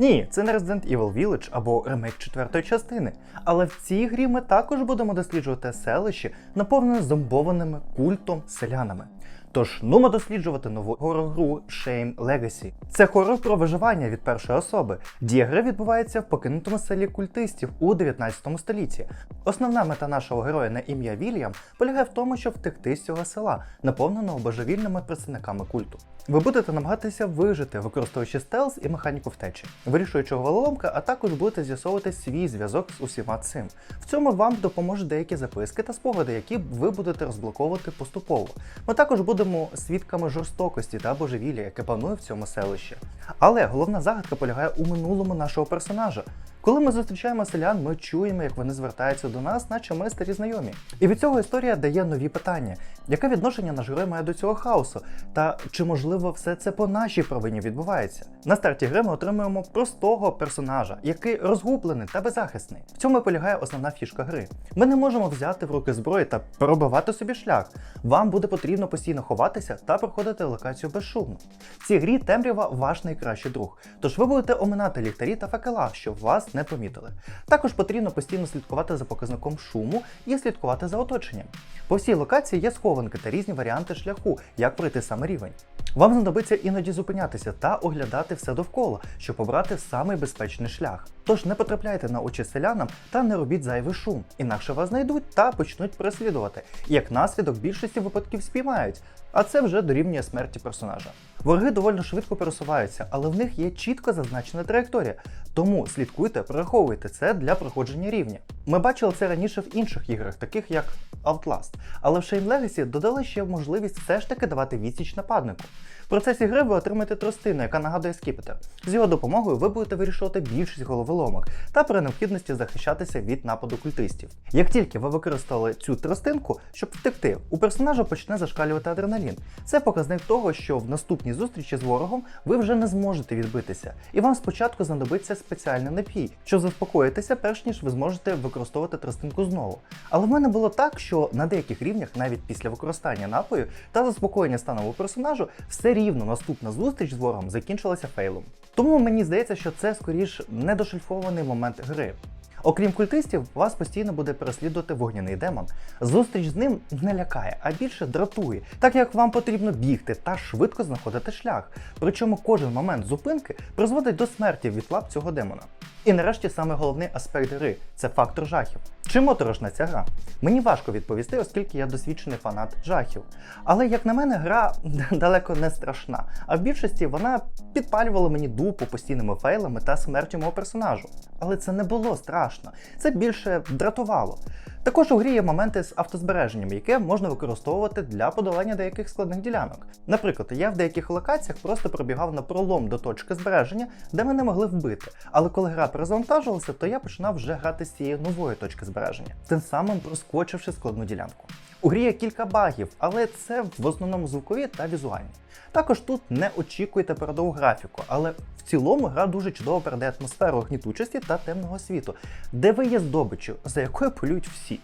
Ні, це не Resident Evil Village або ремейк четвертої частини. Але в цій грі ми також будемо досліджувати селище, наповнене зомбованими культом селянами. Тож нумо досліджувати нову хорор-гру Shame Legacy. Це хорор про виживання від першої особи. Дія гри відбувається в покинутому селі культистів у 19 столітті. Основна мета нашого героя на ім'я Вільям полягає в тому, щоб втекти з цього села, наповненого божевільними представниками культу. Ви будете намагатися вижити, використовуючи стелс і механіку втечі, вирішуючи головоломки, а також будете з'ясовувати свій зв'язок з усіма цим. В цьому вам допоможуть деякі записки та спогади, які ви будете розблоковувати поступово. Ми також будемо свідками жорстокості та божевілля, яке панує в цьому селищі. Але головна загадка полягає у минулому нашого персонажа. Коли ми зустрічаємо селян, ми чуємо, як вони звертаються до нас, наче ми старі знайомі. І від цього історія дає нові питання: яке відношення наш герой має до цього хаосу? Та чи можливо все це по нашій провині відбувається? На старті гри ми отримуємо простого персонажа, який розгублений та беззахисний. В цьому полягає основна фішка гри. Ми не можемо взяти в руки зброї та пробивати собі шлях. Вам буде потрібно постійно ховатися та проходити локацію безшумно. В цій грі темрява ваш найкращий друг, тож ви будете оминати ліхтарі та факела, щоб вас не помітили. Також потрібно постійно слідкувати за показником шуму і слідкувати за оточенням. По всій локації є схованки та різні варіанти шляху, як пройти саме рівень. Вам знадобиться іноді зупинятися та оглядати все довкола, щоб обрати самий безпечний шлях. Тож не потрапляйте на очі селянам та не робіть зайвий шум, інакше вас знайдуть та почнуть переслідувати. І як наслідок більшості випадків спіймають, а це вже дорівнює смерті персонажа. Вороги доволі швидко пересуваються, але в них є чітко зазначена траєкторія. Тому слідкуйте, прораховуйте це для проходження рівня. Ми бачили це раніше в інших іграх, таких як Outlast, але в Shame Legacy додали ще можливість все ж таки давати відсіч нападнику. В процесі гри ви отримаєте тростину, яка нагадує скіпетр. З його допомогою ви будете вирішувати більшість головоломок та при необхідності захищатися від нападу культистів. Як тільки ви використали цю тростинку, щоб втекти, у персонажа почне зашкалювати адреналін. Це показник того, що в наступній зустрічі з ворогом ви вже не зможете відбитися, і вам спочатку знадобиться спеціальний напій, щоб заспокоїтися, перш ніж ви зможете використовувати тростинку знову. Але в мене було так, що на деяких рівнях, навіть після використання напою та заспокоєння станового персонажу, все рівно наступна зустріч з ворогом закінчилася фейлом. Тому мені здається, що це скоріш недошліфований момент гри. Окрім культистів, вас постійно буде переслідувати вогняний демон. Зустріч з ним не лякає, а більше дратує, так як вам потрібно бігти та швидко знаходити шлях. Причому кожен момент зупинки призводить до смерті від лап цього демона. І нарешті саме головний аспект гри це фактор жахів. Чи моторошна ця гра? Мені важко відповісти, оскільки я досвідчений фанат жахів. Але як на мене, гра далеко не страшна, а в більшості вона підпалювала мені дупу постійними фейлами та смертю мого персонажу. Але це не було страшно, це більше дратувало. Також у грі є моменти з автозбереженням, яке можна використовувати для подолання деяких складних ділянок. Наприклад, я в деяких локаціях просто пробігав на пролом до точки збереження, де мене могли вбити. Але коли гра перезавантажувалася, то я починав вже грати з цієї нової точки збереження, тим самим проскочивши складну ділянку. У грі є кілька багів, але це в основному звукові та візуальні. Також тут не очікуйте передову графіку, але в цілому гра дуже чудово передає атмосферу гнітучості та темного світу, де ви є здобиччю, за якою полюють всі.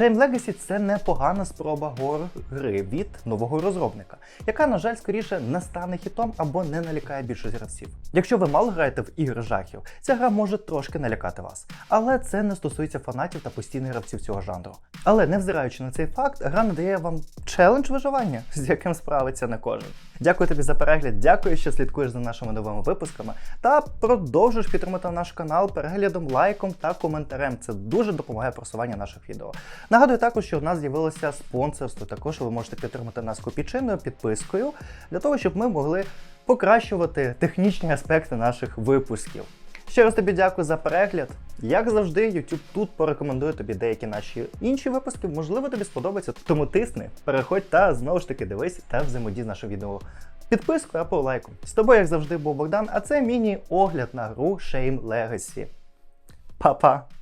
Shame Legacy це непогана спроба гор гри від нового розробника, яка, на жаль, скоріше не стане хітом або не налякає більшість гравців. Якщо ви мало граєте в ігри жахів, ця гра може трошки налякати вас. Але це не стосується фанатів та постійних гравців цього жанру. Але невзираючи на цей факт, гра надає вам челендж виживання, з яким справиться не кожен. Дякую тобі за перегляд, дякую, що слідкуєш за нашими новими випусками. Та продовжуєш підтримати наш канал переглядом, лайком та коментарем. Це дуже допомагає просуванню наших відео. Нагадую також, що в нас з'явилося спонсорство. Також ви можете підтримати нас копійчиною підпискою для того, щоб ми могли покращувати технічні аспекти наших випусків. Ще раз тобі дякую за перегляд. Як завжди, YouTube тут порекомендує тобі деякі наші інші випуски. Можливо, тобі сподобається. Тому тисни, переходь та знову ж таки дивись та взаємодій з нашим відео підпискою або лайком. З тобою, як завжди, був Богдан, а це міні-огляд на гру Shame Legacy. Па-па!